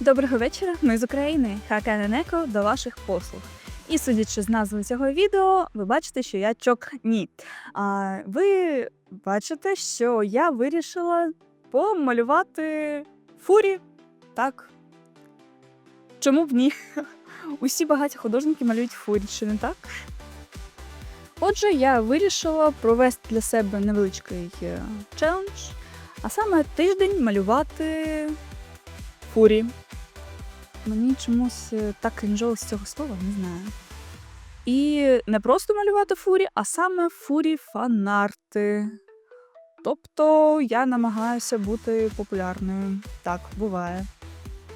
Доброго вечора, ми з України. Хаканенеко до ваших послуг. І судячи з назви цього відео, ви бачите, що я чок ні. А ви бачите, що я вирішила помалювати фурі. Так. Чому б ні? Усі багаті художники малюють фурі, чи не так? Отже, я вирішила провести для себе невеличкий е, челендж, а саме тиждень малювати фурі. Мені чомусь е, так крінжово з цього слова, не знаю. І не просто малювати фурі, а саме фурі фанарти. Тобто я намагаюся бути популярною. Так, буває.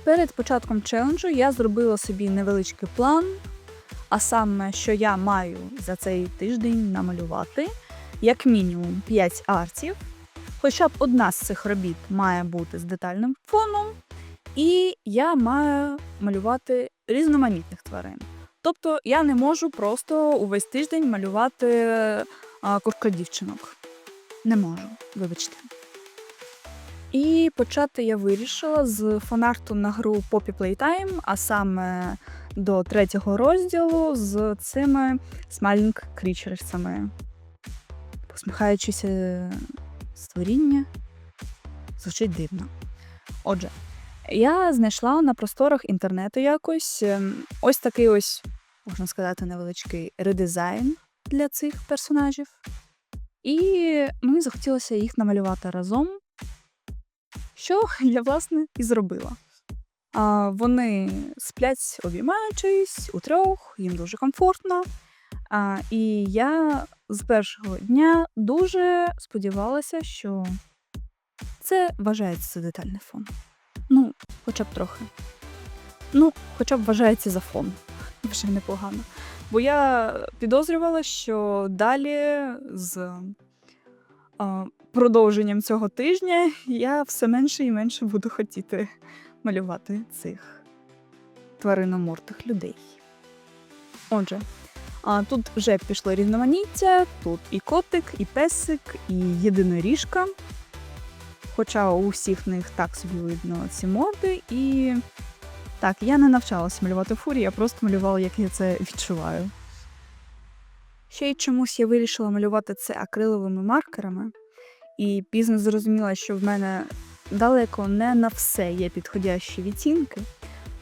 Перед початком челенджу я зробила собі невеличкий план, а саме, що я маю за цей тиждень намалювати як мінімум 5 артів. Хоча б одна з цих робіт має бути з детальним фоном, і я маю малювати різноманітних тварин. Тобто я не можу просто увесь тиждень малювати а, курка-дівчинок. Не можу, вибачте. І почати я вирішила з фанарту на гру Poppy Playtime, а саме до третього розділу з цими Smiling Creatures'ами. Посміхаючися створіння звучить дивно. Отже, я знайшла на просторах інтернету якось ем, ось такий ось, можна сказати, невеличкий редизайн для цих персонажів. І мені захотілося їх намалювати разом, що я, власне, і зробила. А, вони сплять, обіймаючись у трьох, їм дуже комфортно. А, і я з першого дня дуже сподівалася, що це вважається за детальний фон. Хоча б трохи. Ну, хоча б вважається за фон. Вже непогано. Бо я підозрювала, що далі з а, продовженням цього тижня я все менше і менше буду хотіти малювати цих твариномортих людей. Отже, а, тут вже пішло різноманіття, тут і котик, і песик, і єдиноріжка. Хоча у всіх них так собі видно ці морди, і так, я не навчалася малювати фурі, я просто малювала, як я це відчуваю. Ще й чомусь я вирішила малювати це акриловими маркерами, і пізно зрозуміла, що в мене далеко не на все є підходящі відтінки,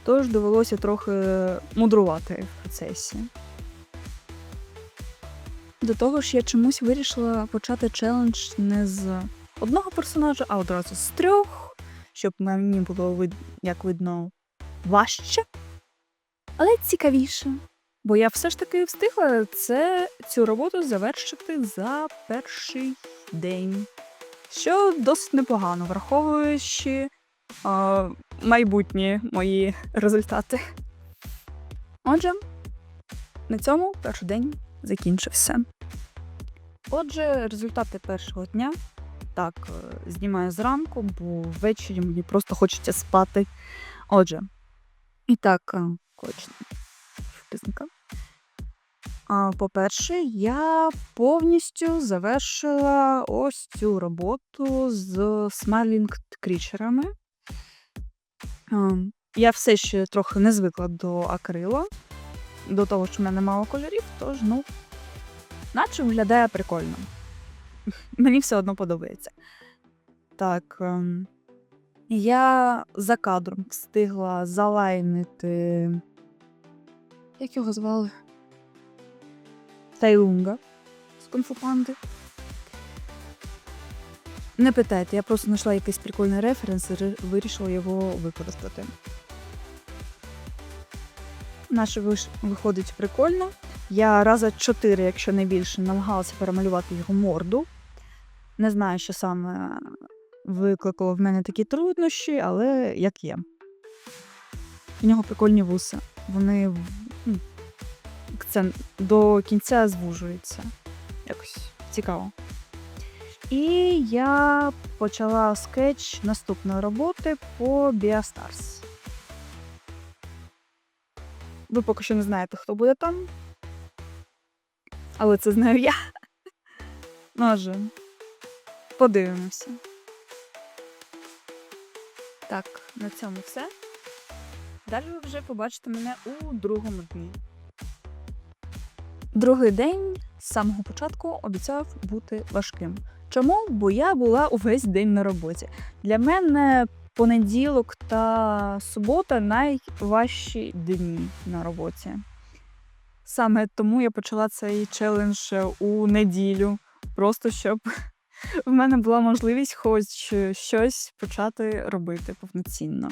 тож довелося трохи мудрувати в процесі. До того ж, я чомусь вирішила почати челендж не з одного персонажа, а одразу з трьох, щоб мені було вид... як видно важче, але цікавіше. Бо я все ж таки встигла це, цю роботу завершити за перший день. Що досить непогано, враховуючи а, майбутні мої результати. Отже, на цьому перший день закінчився. Отже, результати першого дня так е, знімаю зранку, бо ввечері мені просто хочеться спати. Отже, і так, е, точно. По-перше, я повністю завершила ось цю роботу з смайлінг крічерами. Я все ще трохи не звикла до акрила, до того, що в мене мало кольорів, тож, ну, наче виглядає прикольно. Мені все одно подобається. Так. ем, Я за кадром встигла залайнити. Як його звали? Тайлунга з кунг-фу панди. Не питайте, я просто знайшла якийсь прикольний референс і вирішила його використати. Наше виходить прикольно. Я раза чотири, якщо не більше, намагалася перемалювати його морду. Не знаю, що саме викликало в мене такі труднощі, але як є. У нього прикольні вуса. Вони ну, це до кінця звужуються. Якось цікаво. І я почала скетч наступної роботи по Beastars. Ви поки що не знаєте, хто буде там. Але це знаю я. Може, подивимося. Так, на цьому все. Далі ви вже побачите мене у другому дні. Другий день з самого початку обіцяв бути важким. Чому? Бо я була увесь день на роботі. Для мене понеділок та субота найважчі дні на роботі. Саме тому я почала цей челендж у неділю, просто щоб в мене була можливість хоч щось почати робити повноцінно.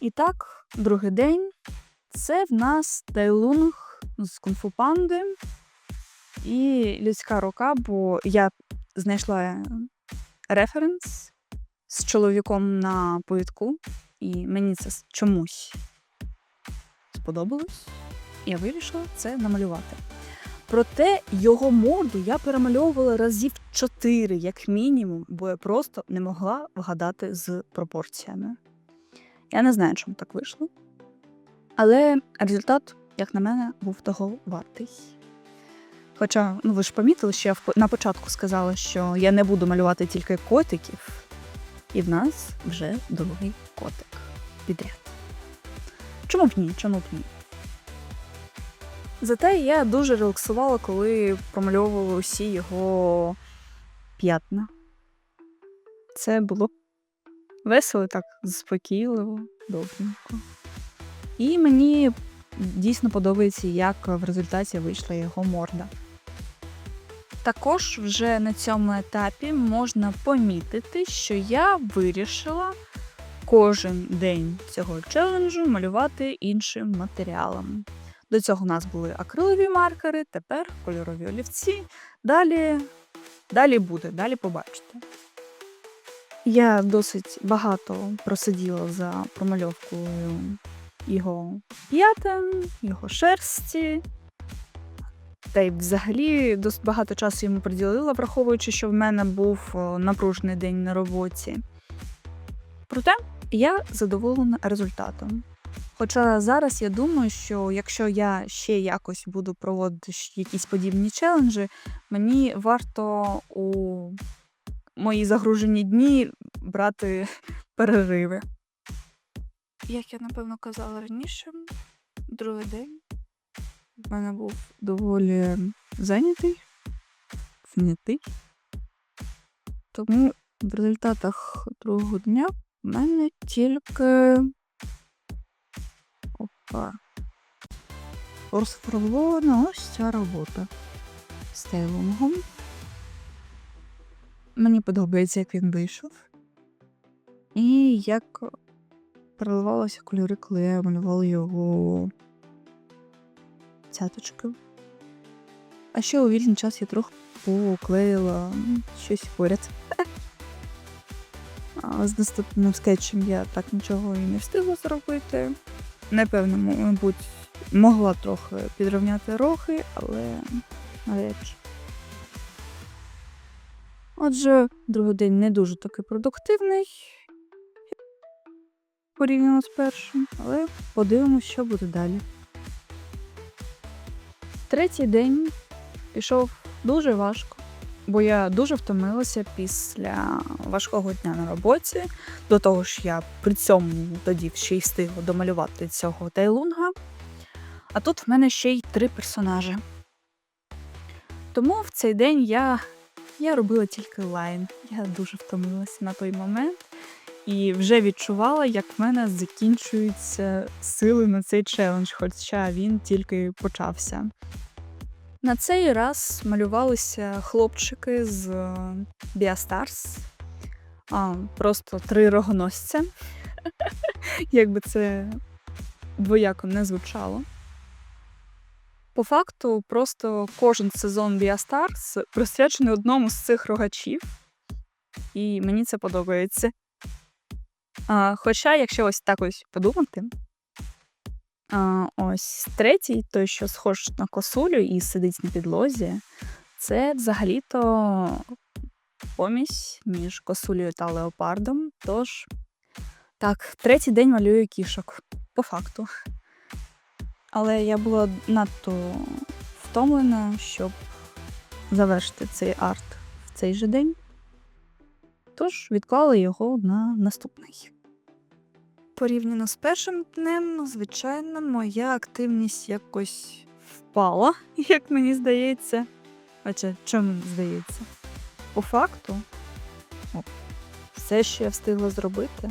І так, другий день це в нас тайлунг з кунг-фу панди і людська рука, бо я знайшла референс з чоловіком на повідку, і мені це чомусь сподобалось. Я вирішила це намалювати. Проте його морду я перемальовувала разів чотири, як мінімум, бо я просто не могла вгадати з пропорціями. Я не знаю, чому так вийшло. Але результат, як на мене, був того вартий. Хоча, ну ви ж помітили, що я на початку сказала, що я не буду малювати тільки котиків, і в нас вже другий котик підряд. Чому б ні? Чому б ні? Зате я дуже релаксувала, коли промальовувала усі його п'ятна. Це було весело, так заспокійливо, добренько. І мені дійсно подобається, як в результаті вийшла його морда. Також вже на цьому етапі можна помітити, що я вирішила кожен день цього челенджу малювати іншим матеріалом. До цього у нас були акрилові маркери, тепер кольорові олівці. Далі, далі буде, далі побачите. Я досить багато просиділа за промальовкою його п'ятен, його шерсті. Та й взагалі досить багато часу йому приділила, враховуючи, що в мене був напружений день на роботі. Проте я задоволена результатом. Хоча зараз я думаю, що якщо я ще якось буду проводити якісь подібні челенджі, мені варто у мої загружені дні брати перериви. Як я напевно казала раніше, другий день в мене був доволі зайнятий, зайнятий. Тому в результатах другого дня в мене тільки Опа. Розформована ось ця робота з тейлонгом. Мені подобається, як він вийшов. І як переливалися кольори, коли я малювала його цяточки. А ще у вільний час я трохи поклеїла щось поряд. З наступним скетчем я так нічого і не встигла зробити. Напевно, мабуть, могла трохи підрівняти рохи, але навряд чи. Отже, другий день не дуже таки продуктивний порівняно з першим, але подивимось, що буде далі. Третій день пішов дуже важко, бо я дуже втомилася після важкого дня на роботі. До того ж, я при цьому тоді ще й встигла домалювати цього тайлунга. А тут в мене ще й три персонажі. Тому в цей день я, я робила тільки лайн. Я дуже втомилася на той момент і вже відчувала, як в мене закінчуються сили на цей челендж, хоча він тільки почався. На цей раз малювалися хлопчики з Біастарс. А, просто три рогоносця. Якби це двояко не звучало. По факту, просто кожен сезон Біастарс присвячений одному з цих рогачів, і мені це подобається. А, хоча, якщо ось так ось подумати, ось третій, той, що схож на косулю і сидить на підлозі, це взагалі-то помість між косулею та леопардом. Тож, так, третій день малюю кішок, по факту. Але я була надто втомлена, щоб завершити цей арт в цей же день. Тож відклала його на наступний. Порівняно з першим днем, звичайно, моя активність якось впала, як мені здається. Хоча, чому здається? По факту, о, все, що я встигла зробити,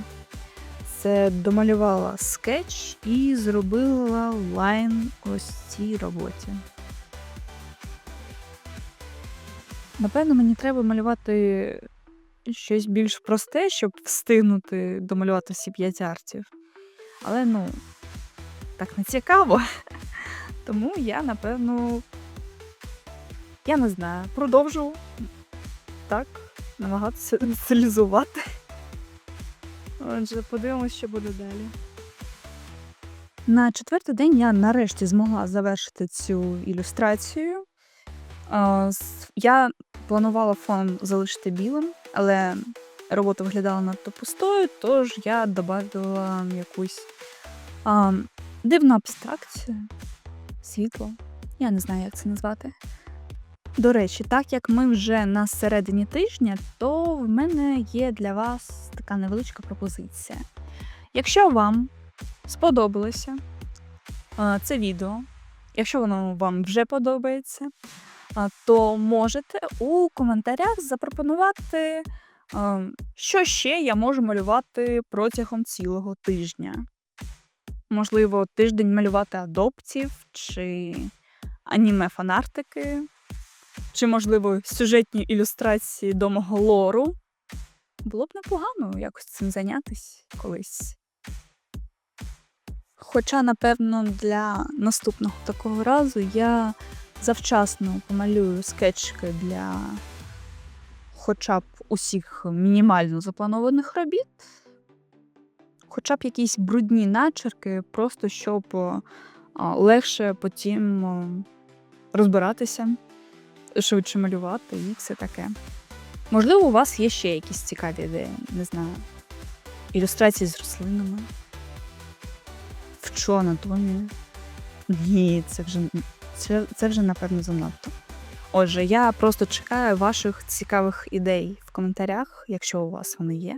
це домалювала скетч і зробила лайн ось цій роботі. Напевно, мені треба малювати щось більш просте, щоб встигнути домалювати всі п'ять артів. Але ну, так не цікаво. Тому я, напевно, я не знаю, продовжу так, намагатися ініціалізувати. Отже, подивимось, що буде далі. На четвертий день я нарешті змогла завершити цю ілюстрацію. Я планувала фон залишити білим, але робота виглядала надто пустою, тож я додала якусь а, дивну абстракцію, світло. Я не знаю, як це назвати. До речі, так як ми вже на середині тижня, то в мене є для вас така невеличка пропозиція. Якщо вам сподобалося це відео, якщо воно вам вже подобається, то можете у коментарях запропонувати, що ще я можу малювати протягом цілого тижня. Можливо, тиждень малювати адоптів чи аніме фанартики, чи, можливо, сюжетні ілюстрації до мого лору. Було б непогано якось цим зайнятися колись. Хоча, напевно, для наступного такого разу я завчасно помалюю скетчики для хоча б усіх мінімально запланованих робіт, хоча б якісь брудні начерки, просто щоб легше потім розбиратися, швидше малювати і все таке. Можливо, у вас є ще якісь цікаві ідеї, не знаю. Ілюстрації з рослинами. Вчу анатомію. Ні, це вже, це, це вже напевно занадто. Отже, я просто чекаю ваших цікавих ідей в коментарях, якщо у вас вони є.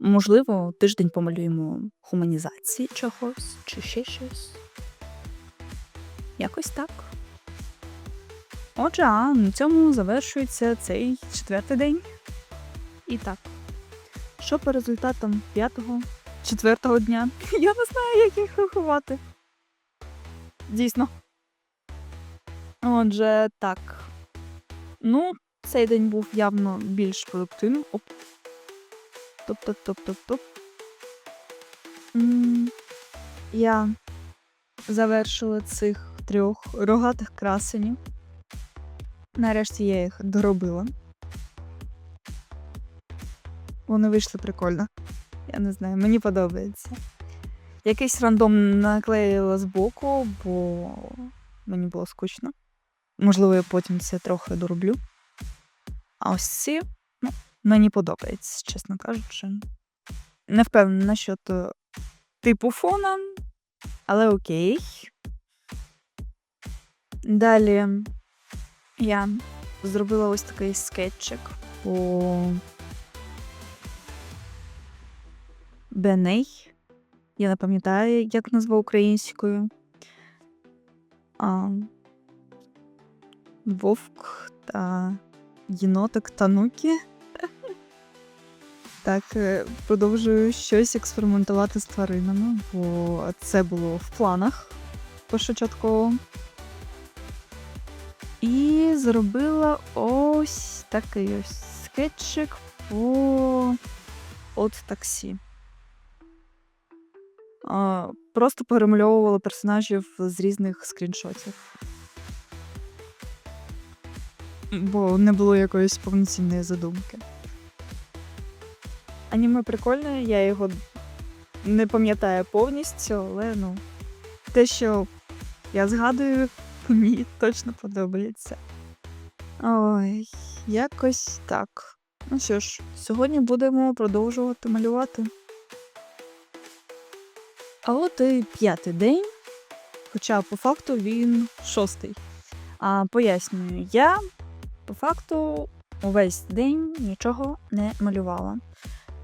Можливо, тиждень помалюємо гуманізації чогось чи ще щось. Якось так. Отже, а на цьому завершується цей четвертий день. І так, що по результатам п'ятого, четвертого дня? Я не знаю, як їх рахувати. Дійсно. Отже, так. Ну, цей день був явно більш продуктивним. Оп. Топ-топ-топ-топ-топ. Я завершила цих трьох рогатих красенів. Нарешті я їх доробила. Вони вийшли прикольно. Я не знаю, мені подобається. Якийсь рандом наклеїла збоку, бо мені було скучно. Можливо, я потім це трохи дороблю. А ось ці, ну, мені подобається, чесно кажучи. Не впевнена насчет е, типу фона, але окей. Далі я зробила ось такий скетчик по Беней. Я не пам'ятаю, як назва українською. А, Вовк та єнотик Танукі. Так, е, продовжую щось експериментувати з тваринами, бо це було в планах першочатково. І зробила ось такий ось скетчик по от таксі. Просто перемальовувала персонажів з різних скріншотів. Бо не було якоїсь повноцінної задумки. Аніме прикольне, я його не пам'ятаю повністю, але ну, те, що я згадую, мені точно подобається. Ой, якось так. Ну що ж, сьогодні будемо продовжувати малювати. А от і п'ятий день, хоча по факту він шостий. А пояснюю, я по факту увесь день нічого не малювала.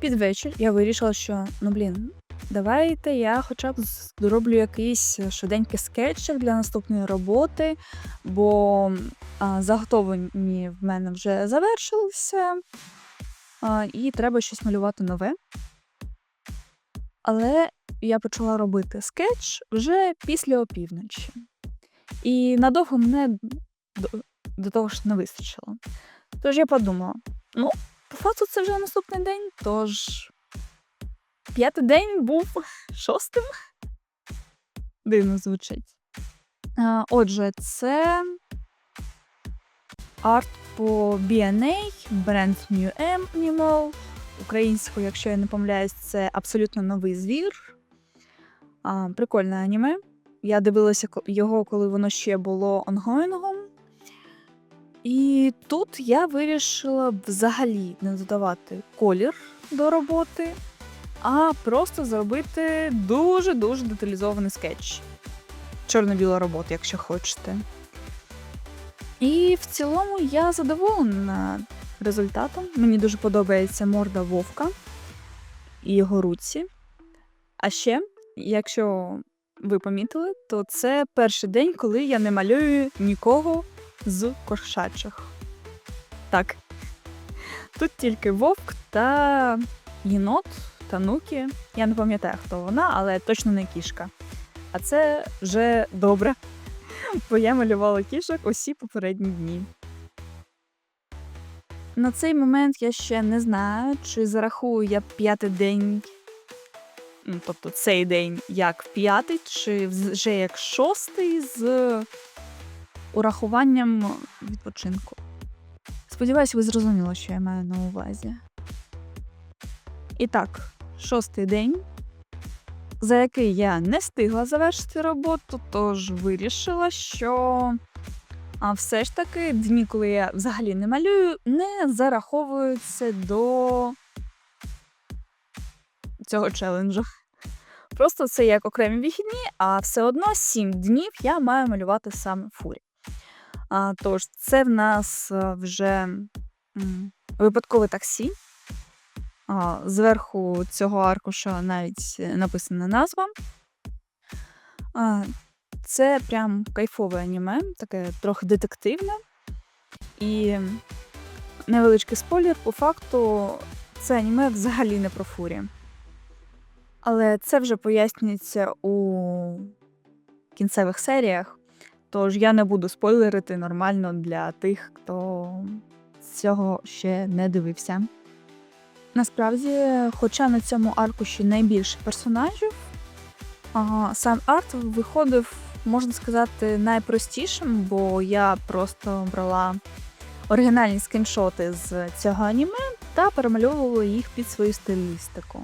Під вечір я вирішила, що ну блін, давайте я хоча б зроблю якийсь швиденький скетчик для наступної роботи, бо а, заготовлені в мене вже завершилися, а, і треба щось малювати нове. Але я почала робити скетч вже після опівночі. І надовго мене до, того ж не вистачило. Тож я подумала: ну, по факту це вже наступний день, тож п'ятий день був шостим. Дивно звучить. Отже, це арт по BNA, бренд New Animal. Українською, якщо я не помиляюсь, це абсолютно новий звір. А, Прикольне аніме. Я дивилася його, коли воно ще було онгоїнгом. І тут я вирішила взагалі не додавати колір до роботи, а просто зробити дуже-дуже деталізований скетч. Чорно-біла робота, якщо хочете. І в цілому я задоволена результатом. Мені дуже подобається морда вовка і його руці. А ще, якщо ви помітили, то це перший день, коли я не малюю нікого з кошачих. Так. Тут тільки вовк та єнот та нукі. Я не пам'ятаю, хто вона, але точно не кішка. А це вже добре, бо я малювала кішок усі попередні дні. На цей момент я ще не знаю, чи зарахую я п'ятий день, ну, тобто цей день як п'ятий, чи вже як шостий з урахуванням відпочинку. Сподіваюсь, ви зрозуміли, що я маю на увазі. І так, шостий день, за який я не встигла завершити роботу, тож вирішила, що а все ж таки дні, коли я взагалі не малюю, не зараховуються до цього челенджу. Просто це як окремі вихідні, а все одно 7 днів я маю малювати саме фурі. А, тож, це в нас е, вже випадкове таксі. А, зверху цього аркуша навіть написана назва. А, це прям кайфове аніме, таке трохи детективне. І невеличкий спойлер, по факту, це аніме взагалі не про фурі. Але це вже пояснюється у кінцевих серіях. Тож я не буду спойлерити нормально для тих, хто цього ще не дивився. Насправді, хоча на цьому аркуші найбільше персонажів, сам арт виходив, можна сказати, найпростішим, бо я просто брала оригінальні скріншоти з цього аніме та перемальовувала їх під свою стилістику.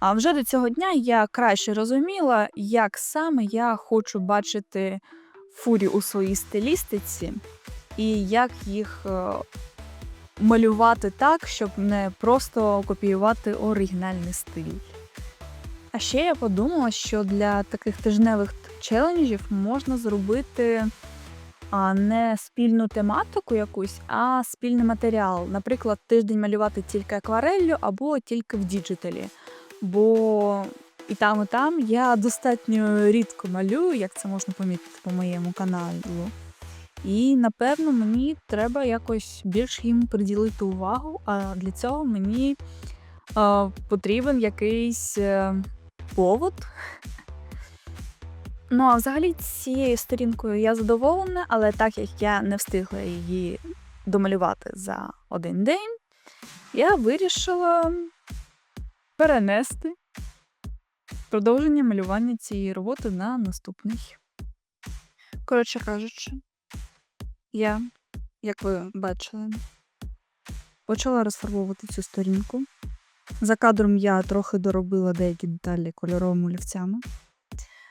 А вже до цього дня я краще розуміла, як саме я хочу бачити фурі у своїй стилістиці, і як їх е, малювати так, щоб не просто копіювати оригінальний стиль. А ще я подумала, що для таких тижневих челенджів можна зробити не спільну тематику якусь, а спільний матеріал. Наприклад, тиждень малювати тільки аквареллю або тільки в діджиталі. Бо і там, і там я достатньо рідко малюю, як це можна помітити по моєму каналу. І напевно мені треба якось більш їм приділити увагу. А для цього мені е, потрібен якийсь е, повод. Ну, а взагалі цією сторінкою я задоволена, але так як я не встигла її домалювати за один день, я вирішила перенести продовження малювання цієї роботи на наступний. Коротше кажучи, я, як ви бачили, почала розфарбовувати цю сторінку. За кадром я трохи доробила деякі деталі кольоровими олівцями.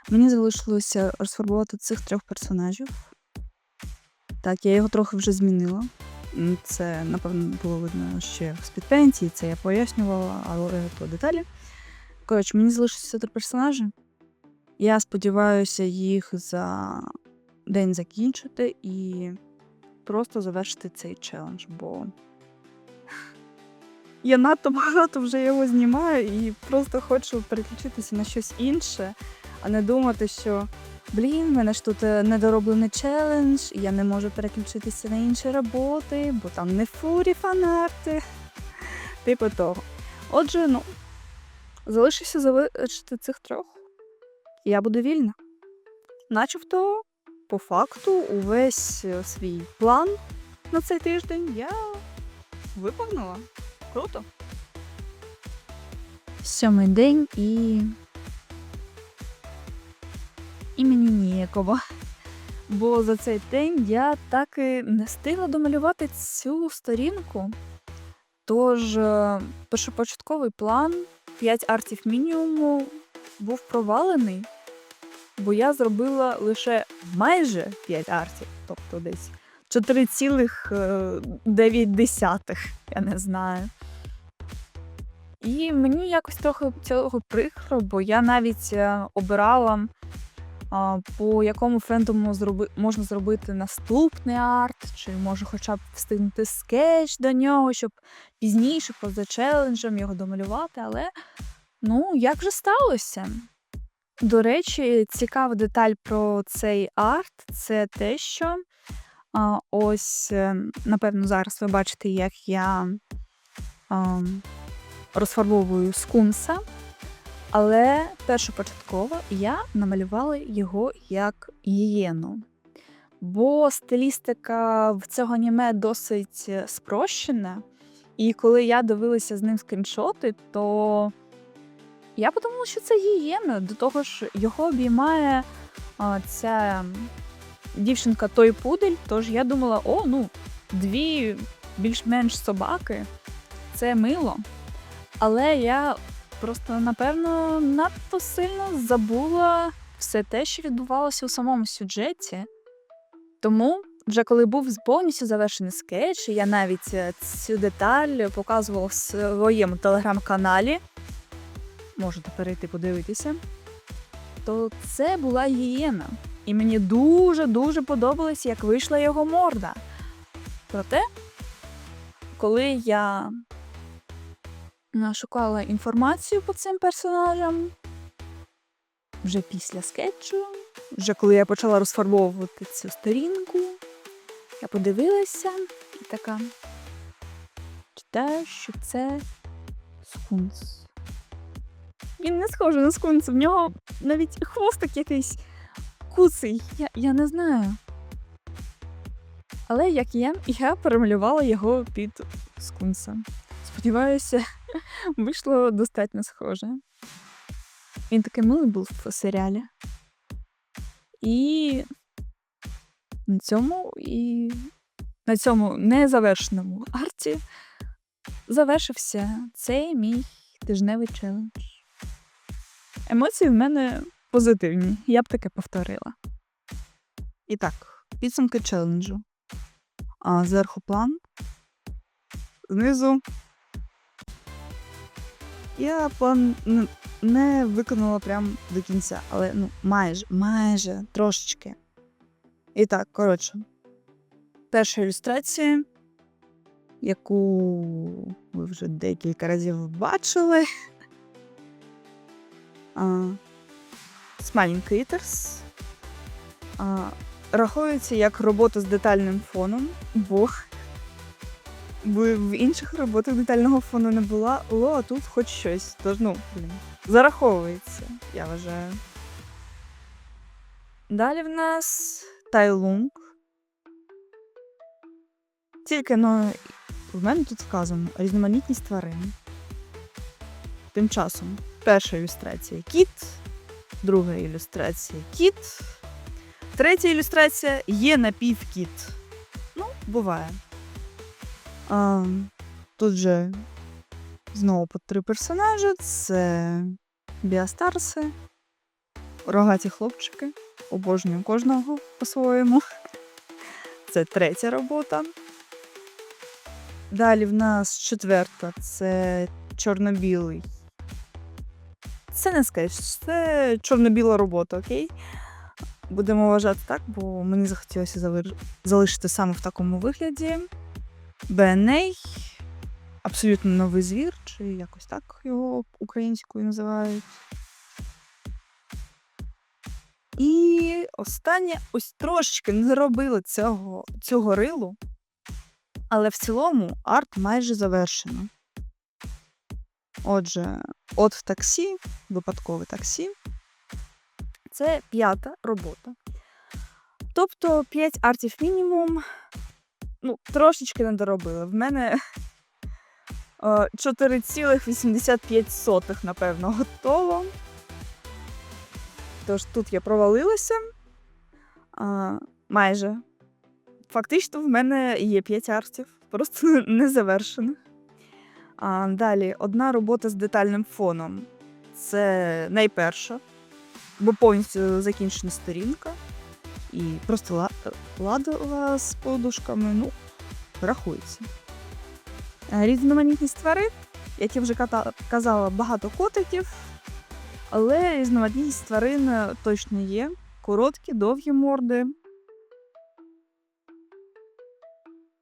Мені залишилося розфарбувати цих трьох персонажів. Так, я його трохи вже змінила. Це, напевно, було видно ще в спідпенті, це я пояснювала, але то деталі. Коротше, мені залишилося три персонажі. Я сподіваюся їх за день закінчити і просто завершити цей челендж, бо я надто багато вже його знімаю і просто хочу переключитися на щось інше, а не думати, що блін, в мене ж тут е, недороблений челендж, я не можу переключитися на інші роботи, бо там не фурі фанарти. Типу того. Отже, ну, залишився залишити цих трьох. Я буду вільна. Начебто, по факту, увесь е, свій план на цей тиждень я виповнила. Круто. Сьомий день і. І мені ніяково. Бо за цей день я так і не встигла домалювати цю сторінку. Тож, е, першопочатковий план 5 артів мінімуму був провалений, бо я зробила лише майже 5 артів, тобто десь 4,9, я не знаю. І мені якось трохи цього прикро, бо я навіть е, обирала, по якому френдому можна зробити наступний арт, чи може хоча б встигнути скетч до нього, щоб пізніше, поза челенджем, його домалювати. Але ну, як же сталося? До речі, цікава деталь про цей арт це те, що ось, е, напевно, зараз ви бачите, як я розфарбовую скунса. Але першопочатково я намалювала його як гієну. Бо стилістика в цього аніме досить спрощена. І коли я дивилася з ним скріншоти, то я подумала, що це гієна. До того ж, його обіймає а, ця дівчинка той пудель. Тож я думала, о, ну, дві більш-менш собаки це мило. Але я просто, напевно, надто сильно забула все те, що відбувалося у самому сюжеті. Тому, вже коли був повністю завершений скетч, я навіть е, цю деталь показувала в своєму телеграм-каналі. Можете перейти подивитися. То це була гієна. І мені дуже-дуже подобалось, як вийшла його морда. Проте, коли я шукала інформацію по цим персонажам, вже після скетчу, вже коли я почала розфарбовувати цю сторінку, я подивилася і така читаю, що це скунс. Він не схожий на скунса, в нього навіть хвостик якийсь куций, я, я не знаю. Але як є, я перемалювала його під скунса. Сподіваюся, вийшло достатньо схоже. Він такий милий був в серіалі. І на цьому і на цьому незавершеному арті завершився цей мій тижневий челендж. Емоції в мене позитивні, я б таке повторила. І так, підсумки челенджу. А зверху план. Знизу. Я план не виконала прям до кінця, але ну, майже, майже трошечки. І так, коротше, перша ілюстрація, яку ви вже декілька разів бачили. Smiling Critters. Рахується як робота з детальним фоном, бо бо в інших роботах детального фону не була, а тут хоч щось. Тож, ну, блін, зараховується, я вважаю. Далі в нас Тайлунг. Тільки, ну, в мене тут вказано різноманітність тварин. Тим часом перша ілюстрація кіт, друга ілюстрація кіт, третя ілюстрація є напівкіт. Ну, буває. А, тут же знову по три персонажі: це Біастарси, рогаті хлопчики. Обожнюю кожного по-своєму. Це третя робота. Далі в нас четверта це чорно-білий. Це не скетч, це чорно-біла робота, окей? Будемо вважати так, бо мені захотілося залишити саме в такому вигляді. BNA, абсолютно новий звір, чи якось так його українською називають. І останнє ось трошечки не зробили цього, цього рилу, але в цілому арт майже завершено. Отже, от в таксі, випадкове таксі, це п'ята робота. Тобто 5 артів мінімум, ну, трошечки не доробили. В мене е, 4,85, напевно, готово. Тож тут я провалилася. А, майже. Фактично, в мене є 5 артів, просто не завершених. А, далі, одна робота з детальним фоном. Це найперша, бо повністю закінчена сторінка. І просто ла- ладила з подушками, ну, рахується. Е, Різноманітність тварин, як я вже казала, багато котиків, але різноманітність тварин е, точно є. Короткі, довгі морди.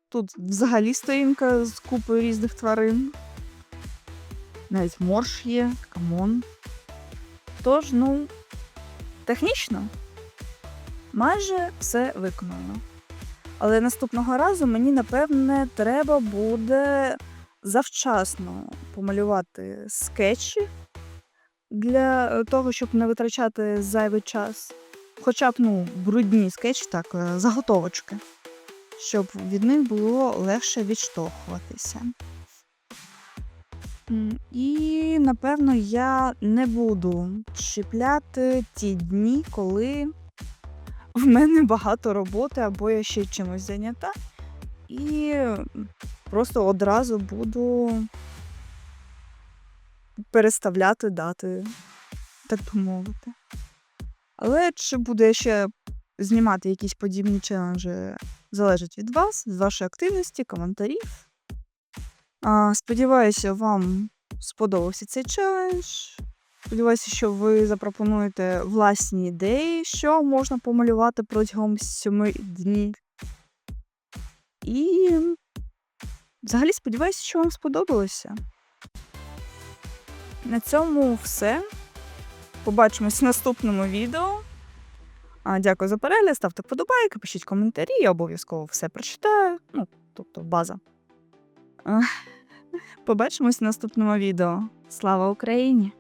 Тут взагалі сторінка з купою різних тварин. Навіть морж є, камон. Тож, ну, технічно майже все виконано. Але наступного разу мені, напевне, треба буде завчасно помалювати скетчі для е, того, щоб не витрачати зайвий час. Хоча б ну, брудні скетчі, так, е, заготовочки, щоб від них було легше відштовхуватися. І, напевно, я не буду чіпляти ті дні, коли в мене багато роботи або я ще чимось зайнята. І просто одразу буду переставляти дати, так би мовити. Але чи буду ще знімати якісь подібні челенджі, залежить від вас, від вашої активності, коментарів. Сподіваюся, вам сподобався цей челендж. Сподіваюся, що ви запропонуєте власні ідеї, що можна помалювати протягом 7 днів. І взагалі сподіваюся, що вам сподобалося. На цьому все. Побачимось в наступному відео. А, Дякую за перегляд, ставте вподобайки, пишіть коментарі, я обов'язково все прочитаю. Ну, тобто база. А, Побачимось в наступному відео. Слава Україні!